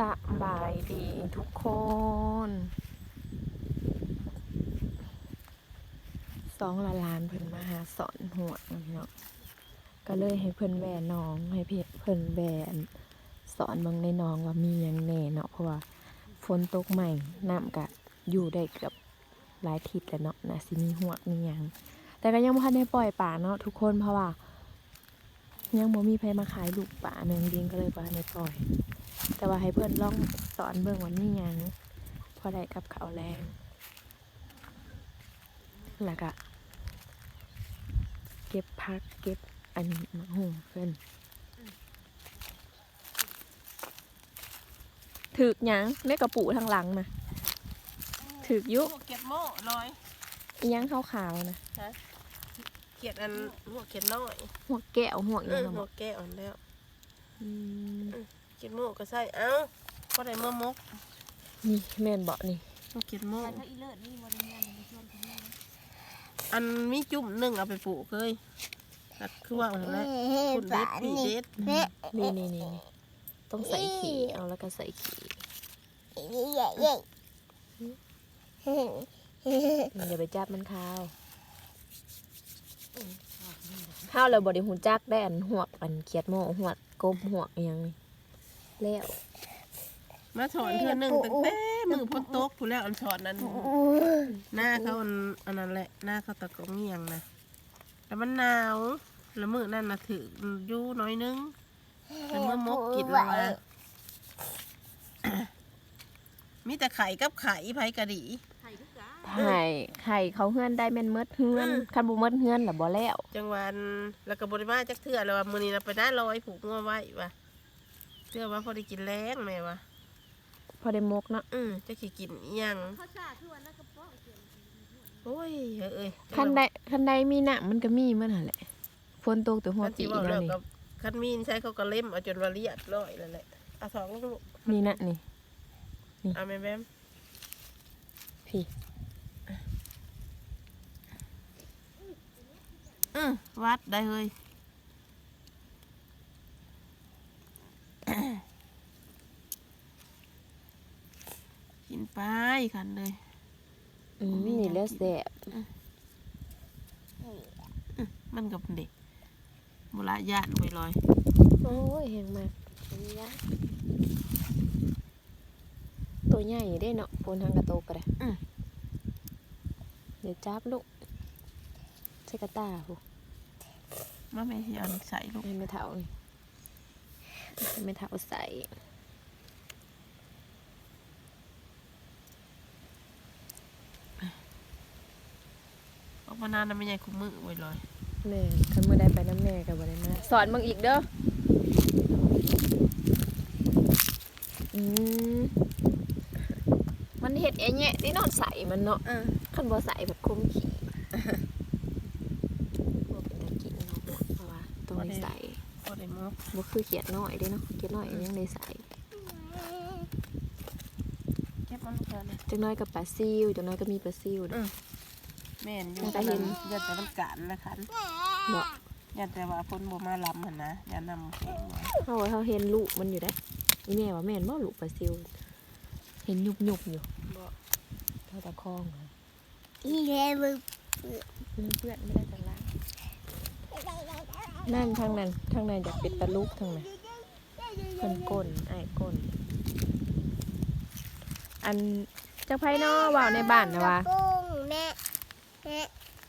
สบายดีทุกคน สองละลานเพิ่นมาหาสอนหัวเนาะก็เลยให้เพิ่นแบน้องให้เพิ่นเพิ่นแบนสอนบางในน้องว่ามีหยังแน่เนาะเพราะว่าฝนตกใหม่น้ำกะอยู่ได้เกือบหลายทิศแล้วเนาะน่าสิมีหัวมีหยังแต่ก็ยังบ่ทันได้ปล่อยป่าเนาะทุกคนเพราะว่ายังบ่มีใครมาขายลูกป่าแมงดิงก็เลยบ่ทันได้ปล่อย แต่ว่าให้เพื่อนลองสอนเบิ่งวันนี้ยังพอได้กับเขาวแรงแล้วก็เก็บพักเก็บอันนี้มะฮุงเพื่อนถือกหยังในกระปุกทางหลังนะถือกอยุหัวเก็บโม่ลอยอิหยังขาวๆนะเขียดอันหัวเขียดน้อยหัวแก้วหัวอิหเอยังออะหับวอกแก้อ่อนแล้ว อืม เขียดโม่ก็ใส่เอ้าก็ได้เมื่อมกนี่แม่นบอกนี่หัวเขียดโม่ถ้าอีเลิศนี่บริเวณในช่วงที่นี่อันมีจุ่มหนึ่งเอาไปปลูกเลยตัดคือว่าเอาแล้วคุณเด็ดปีเด็ดนี่นี่นี่นี่ต้องใส่ขีเอาแล้วก็ใส่ขีอย่าไปจับมันข้าวข้าวเราบไดิหูจักได้อันหวกอันเขียดโมหวกกบหวกอหยังนี่ แล้วมาสอนเธอหนึ่งตั้งแต่มือพ้นโต๊ะผู้แล้วอันสอนนั้นหน้าเขาอันอันนั้นแหละหน้าเขาตะกงเงียงนะแล้วมันหนาวแล้วมือนั่นนะถืออยู่น้อยนึงแล้วเมื่อมกกินแล้วมามีแต่ไข่กับไข่ไผกะดีไข่ทุกกาไข่ไข่เขาเฮือนได้แม่นเมดเฮือนอืมคันบ่เมดเฮือนล่ะบ่แล้ว จังหวันแล้วก็บริมาจักเทื่อแล้วว่ามื้อนี้เราไปหน้าลอยผูกงัวไว้ว่ะ เทื่อว่าพอได้กินแรงแม่ว่ะพอได้มกเนาะอือจะสิกินอิหยังข้าวสารคือวันนั้นกระป๋องเขียนโอ้ยเฮ้ยเอ้ยคันใดคันใดมีน้ำมันก็มีมันหั่นแหละฝนตกแต่หัวคันปีสิเว้าแล้แล้ววนี่ ก็คันมีนใช้เขาก็เล่มเอาจนว่าเรียบร้อยแล้วแหละเอาสองลูกนี่นะนี่ เอาแม่แบมพี่อือวัดได้เฮ้ย ไปคันเลยอืมนี่แล้วแซ่บมันกับเด็กบุระยานไปลอยโอ้ยแหงมากอันนี้ยะตัวใหญ่ได้เนาะโพนทางกระโตกก็ได้อืมเดี๋ยวจับลูกใส่กระตาผู้มาแม่ที่เอานใส่ลูกให้ไม่เท่านี่ให้ไม่เท่าใส่ ออกมานานแล้วไม่ใหญ่คุ้มมือไว้ลอยแม่คันมือได้ไปน้ำแม่กับบ่ได้มาสอนมึงอีกเด้ออืมมันเห็ดแอะแยะที่นอนใส่มันเนาะเออคันบ่ใส่แบบคุ้มขี่บ่เป็นตากินเนาะเพราะว่าต้องได้ใส่พอได้มกบ่คือเขียดน้อยเด้เนาะเขียดน้อยยังได้ใส่เก็บมันลูกเดียวเลยจังน้อยกับปลาซิวจังน้อยก็มีปลาซิวเด้อ แม่นอยู่มันก็เห็น ยันแต่มันกานนะคันเนาะยันแต่ว่าพ้นบ่มาลำหันนะยันนำแข็งไว้เฮาเฮาเห็นลูกมันอยู่ได้ออีแม่ว่าแม่นบ่ลูกปลาซิว เห็นยุบๆอยู่บ่เท่าตะคองอะอีเล่มึงมันเพื่อนไม่ได้จังล่างนั่นทางนั้นทางนั้นอยากเป็นตะลุกทางนั้นเพิ่นก้นไอ้ายก้น อันจักไผเนาะเว้าในบ้านนะว่ากุ้งแม่ แม่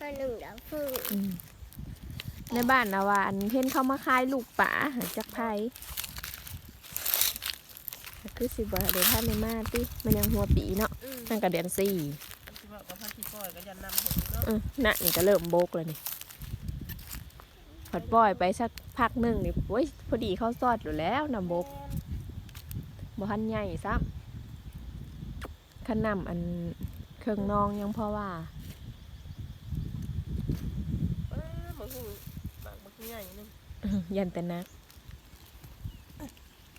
มาหนึ่งดอกฟูอืมในบ้านนะว่าอันเห็นเขามาขายลูกป่าหาจักไผก็คือสิบ่เดี๋ยวท่านในมาติมันยังหัวปีเนาะอืมนั่นก็เดือนสี่ที่ว่ากับพันที่ปล่อยก็ยันนำผมเนาะอือน่ะนี่ก็เริ่มโบกแล้วนี่ผัดปล่อยไปสักพักหนึ่งนี่โอ้ยพอดีเข้าซอดอยู่แล้วนำโบก บ่ทันใหญ่ซ้ำขนำอันเครื่องนองยังพอว่า เอ อมันคงบางมันใหญ่นึงยันแต่นัก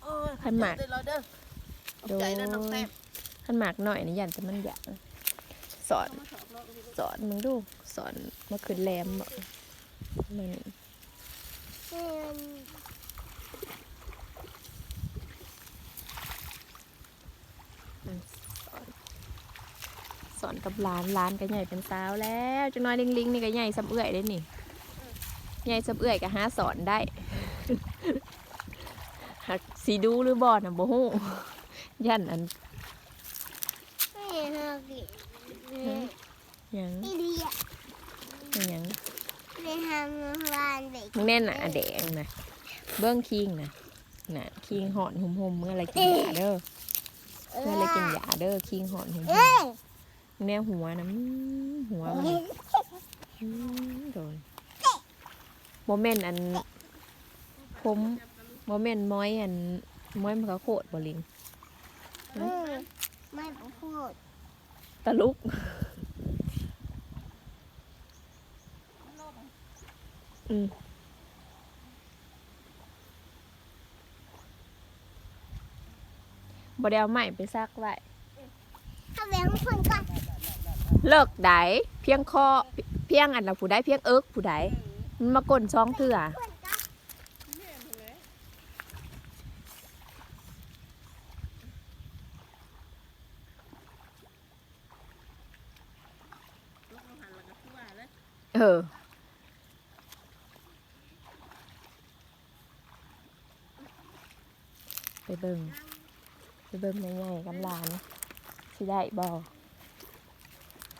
โอ้ยขันหมาก เด้อลอยเด้อขอบใจเด้อน้องแต้มขันหมากหน่อยนี่ยันแต่มันหยางสอนมาสอบเนาะสอนมึงดูสอนมาขึ้นแรมบ่มันมอืมสอนสอนกับหลานหลานก็ใหญ่เป็นสาวแล้วจังน้อยลิงลิงนี่ก็ใหญ่สับเอื่อยได้นี่ ใหญ่สับเอื่อยก็หาสอนได้หักสีดูหรือบอนะบ่ฮู้ยันอันไม่เท่ากินหยังนี่ดีอะอิหยังไปทำวานเด็กมึงแน่นหนาแดงนะเบื้องคิงนะน่ะคิงหอนหุ่มหุ่มๆเมื่อไรกินยาเด้อเมื่อไรกินยาเด้อคิงหอนหุ่มเอ้ยๆมึงแน่หัวนะอื้อหัวมันอื้อโดน โมเมนต์อันผมโมเมนต์ม้อยอันม้อยมันก็โคตรบลิงอืมไม่พูดตะลุกอืมบไดเอาใหม่ไปซักไว้ถ้าแบงค์คนก่อน เลิกไดเพียงคอเพียงอันละผู้ใดเพียงเอิกผู้ใด มันมากลนช่องเถื่อเออไปเบิ่งไปเบิ่งง่ายๆกับหลานสิได้บ่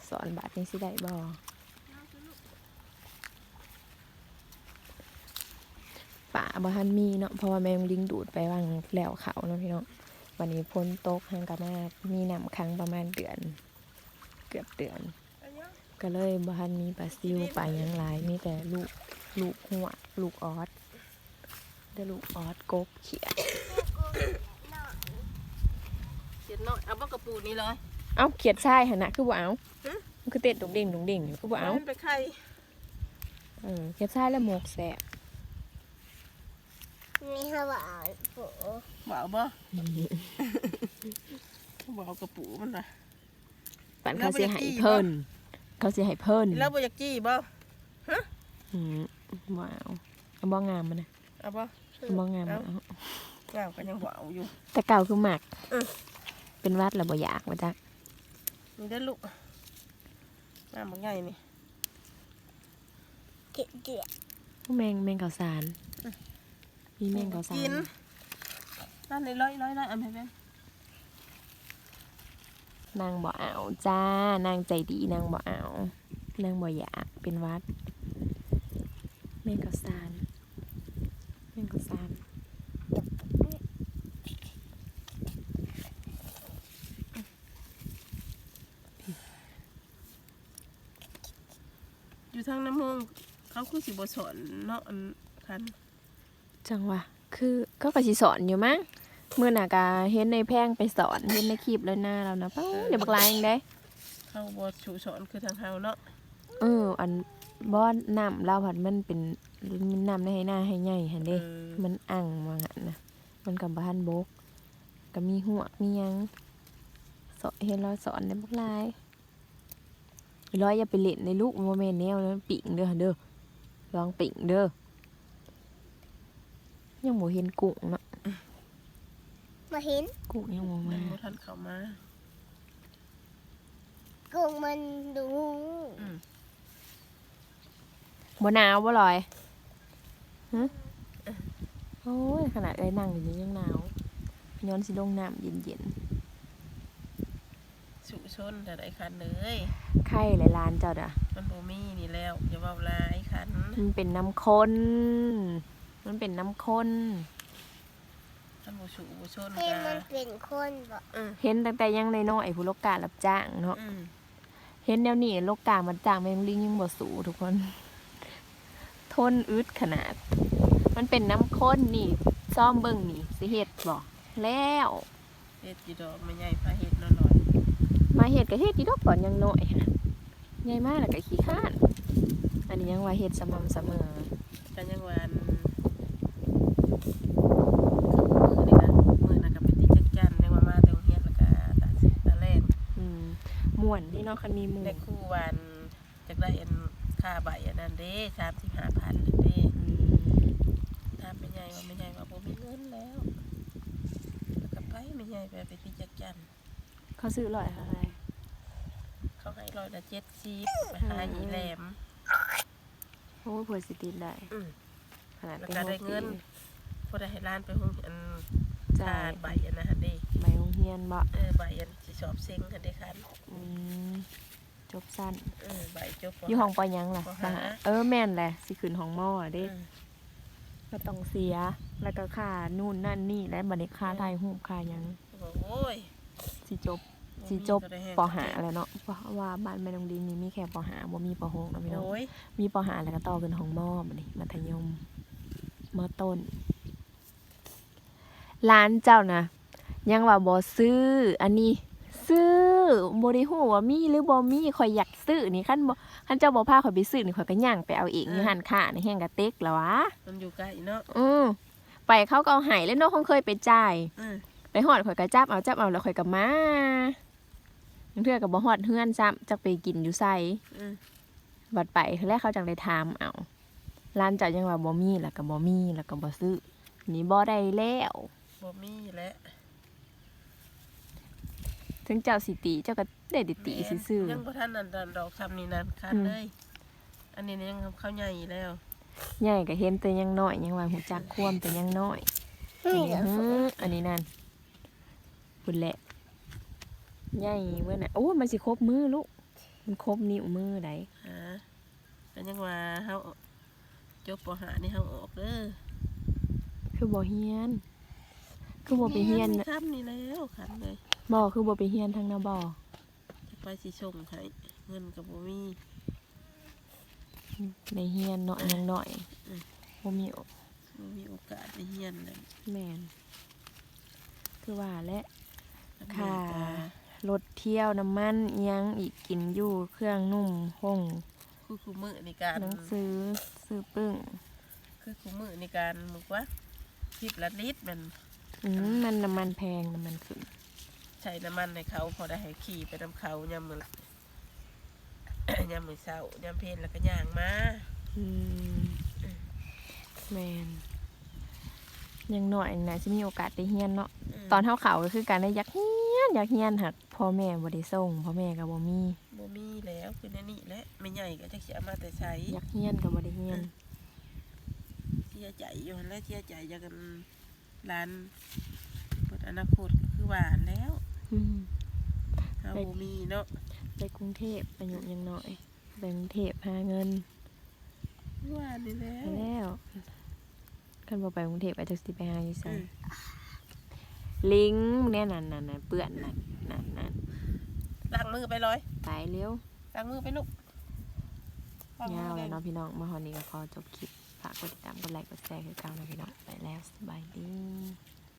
สอนบาทนี้สิได้บ่ ป่าบ่ทันมีเนาะเพราะว่าแมงลิงดูดไปวางแล้วเขาเนาะพี่เนาะวันนี้พ้นตกหางกะมามีน้ำค้างประมาณเดือน เกือบเดือน ก็เลยบ้านมีปลาซิวปลาหยังหลายมีแต่ลูกลูกหัวลูกออสได้ลูกออสกบเขียดเขียนหน่อยเอาบ่กระปูนี่เลยเอ้าเขียดทรายหันนะคือบ่เอาฮะมันคือเต้นดงเด้งดงเด้งอยู่คือบ่เอามันไปไข่เออเขียดทรายแล้วหมกแสบ นี่เขาบอกปูบ่เอาบ่บ่เอากระปูมันน่ะปันเขาสิให้เพิ่น เขาสิให้เพิ่นแล้วบ่อยากจี้บ่อืมว้าวเอาบ่งามมันนะเอาบ่เอาบ่งามมันเอางามก็ยังบ่เอาอยู่ แต่เก่าคือหมักเออเป็นวัดแล้วบ่อยากว่าจักนี่ได้อลูกน้ำมันใหญ่นี่เกลียดเกลียดแมงแมงข้าวสาร มีแมงข้าวสากิรนนั่นเลยร้อยร้อยร้อยเอาไปแม่นนางบ่เอาจ้านางใจดีนางบ่เอานางบ่อยากเป็นวัดแมงข้าวสารแมงข้าวสารอยู่ทางน้ำมงเขาคือสิบ่สอนเนาะอันคัน จังหวะคือก็กสิสอนอยู่มั้งเมื่อน่ะกาเห็นในแพงไปสอนเห็นในคลิปแล้วหน้าเรานะป้าเดี๋ยวบักลายเองได้เขาบ่ชูสอนคือทางเฮาเนาะเอออันบ่อนน้ำเราผัดมันเป็นมันน้ำในให้หน้าให้ใหญ่หันเอเด้อมันอ่างมาหันนะมันกับบ้านบกก็มีหัวกมีหยังสอนเห็นเราสอนในบักลายร้อยอย่าไปเล่นในลูกโมเมนต์แนวนั้นปิ่งเด้อเด้อลองปิ่งเด้อ ยังบ่เห็นกุ้งเนาะมาเห็นกุ้งยังบ่มัมานบ่ทันเข้ามากุ้งมันดูอืมบ่หนาวบ่ลอยฮะโอ้ยขนาดไอ้นั่งอยู่นี่ยังหนาวย้อนสิลงน้ำเย็นสุชนแต่ได้คันเลยๆไข่หลายล้านเจ้าด่ะมันบ่มีนี่แล้วอย่าเว้าหลายคันมันเป็นน้ำข้น มันเป็นน้ำข้นมันบ่สุบ่ชนเห็นกะมันเป็นคนบอกอืมเห็นตั้งแต่ยังน้อยๆผู้โลกการับจ้างเนาะอืมเห็นแนวนี้โลกกามันจ้างแมงลิงยังบ่สูทุกคน ทนอึดขนาด มันเป็นน้ำข้นนี่ ซ่อมเบิ่งนี่สิเฮ็ดบ่แล้วเฮ็ดอยู่ดอกไม่ใหญ่พาเฮ็ดน้อยมาเฮ็ดก็เฮ็ดที่ดอกตอนยังน้อยหั่นน่ะใหญ่มากแล้วก็ขี้ข้าน อันนี้ยังว่าเฮ็ดสม่ำเสมอๆกันยังว่าอัน มื้อนี่นะมื้อน่ะก็เป็นที่จักจันยังว่ามาแต่โรงเรียนแล้วก็ตาสิตาแล่นอืมม่วนที่เนาะคันมีหมู่ได้ครู่วันจักได้อันค่าใบอันนั้นเด้35,000นั่นเด้อืมถามไม่ใหญ่ว่าไม่ใหญ่ว่าบ่มีเงินแล้ว แล้วก็ไปไม่ใหญ่ไปไปที่จักจันเขาซื้อร้อยเท่าไหร่เขาให้ร้อยละเจ็ดสิบไปหาอีแหลมโอ้เผื่อสิติดได้อืมขนาดแล้วเป็นก็ได้หกเงิน ปีพอได้ให้ร้านไปห้องอันจ่าค่ายใบอันนะฮันเด้ใบโรงเรียนบ่เออใบอันสิสอบเซ็งฮันเด้คันอืมจบสั้น เออใบจบอยู่ห้องปอยังล่ะปหาปหาเออแม่นแหละสิขึ้นห้องหม้อเด้อืมก็ต้องเสีย แล้วก็ค่านู่นนั่นนี่และบัดนี้ค่าถ่ายรูปค่าหยังบอกโอ้ยสิจบสิจบปหาแล้วเนาะเพราะว่าบ้านแม่นองดินนี่มีแค่ปหาบ่มีปหกเนาะพี่น้อง โอ้ยมีปหาแล้วก็ต่อเป็นห้องมอบัดนี้มัธยมมอต้น ร้านเจ้านะยังว่าบ่ซื้อ อันนี้ ซื้อบ่ได้ฮู้ว่ามีหรือบ่มีข่อยอยากซื้อนี่คันบ่คันเจ้าบ่พาข่อยไปซื้อนี่ข่อยก็ย่างไปเอาเองอยู่หันค้าในแห่งกระเต็กแล้ววะมันอยู่ใกล้เนาะอือไปเขาก็เอาให้แล้วเนาะคงเคยไปจ่ายเออไปฮอดข่อยก็จับเอาจับเอาแล้วข่อยก็มาบางเทื่อก็บ่ฮอดเฮือนซ้ำจักไปกินอยู่ไสเออบัดไปแล้วเขาจังได้ถามเอาร้านเจ้ายังว่าบ่มีแล้วก็บ่มีแล้วก็บ่ซื้อนี่บ่ได้แล้ว บ่มีแหละถึงเจ้าสิติเจ้าก็ได้ติติซื่อยังบ่ทันนั่นดอกซ้ำนี่นั่นคันอืมเลย อันนี้ยังเข้าใหญ่แล้วๆใหญ่ก็เห็นแต่ยังน้อยยังว่าหูจักควมแต่ยังน้อยนี่อันเดี๋นี้ยวหืออันนี้นั่นพุ่นแหละใหญ่เว้ยน่ะโอ้มันสิครบมือลูกมันครบนิ้วมือไดฮะก็ยังว่าเฮาจบปหานี่เฮาออกเด้อคือบ่เฮียน คือบ่ไปเฮียนซ้ำนี่แล้วคันเลยบ่คือบ่ไปเฮียนทางนาบ่จะไปสิส่งให้เงินก็บ่มีในเฮียนเนาะยังน้อยอืมบ่มีบ่มีโอกาสได้เรียนเลยแม่นคือว่าและอเมค่ะริการถเที่ยวน้ำมันอิหยังอีกกินอยู่เครื่องนุ่มห้องคือคู่มือในการหนังสือซื้อปึ้งคือคู่มือในการมึกว่าทิปละลิตรมัน อืมมันน้ำมันแพงน้ำมันขึ้นใช้น้ำมันในเขาพอได้ให้ขี่ไปนำเขายามมือละยามมือเช้ายามเพลนแล้วก็ย่างมาอืมแมนยังหน่อยนะจะมีโอกาสได้เฮียนเนาะมตอนเท่าเขาก็คือการได้อยากเฮียนอยากเฮียนหักพ่อแม่บ่ได้ส่งพ่อแม่ก็บ่มีบ่มีแล้วคือแนนี่แหละไม่ใหญ่ก็จะเสียมาแต่ใช้อยากเฮียนก็บ่ได้เฮียน เสียใจอยู่หั่นแหล้วเสียใจอยากกัน ร้านเปิดอนาคตก็คือหวานแล้วอืม เฮาบ่มีเนาะไปกรุงเทพอายุยังน้อยไปกรุงเทพหาเงินหวานนี่แหล้วไปแล้วคันบ่ไปกรุงเทพอาจจะสิไปหาอยู่ไสอืมลิงเนี่ยนั่นนั่นนั่นเปื้อนนั่นนั่นนั่นล้างมือไปเลยตายเร็วล้างมือไปลูกล้งมืยาอวไปแล้วเนาะพี่น้องมาฮอนนี้ก็ขอจบคลิป ฝากกดติดตามกดไลค์กดแชร์คือเก่านะพี่น้องไปแล้วสบายดี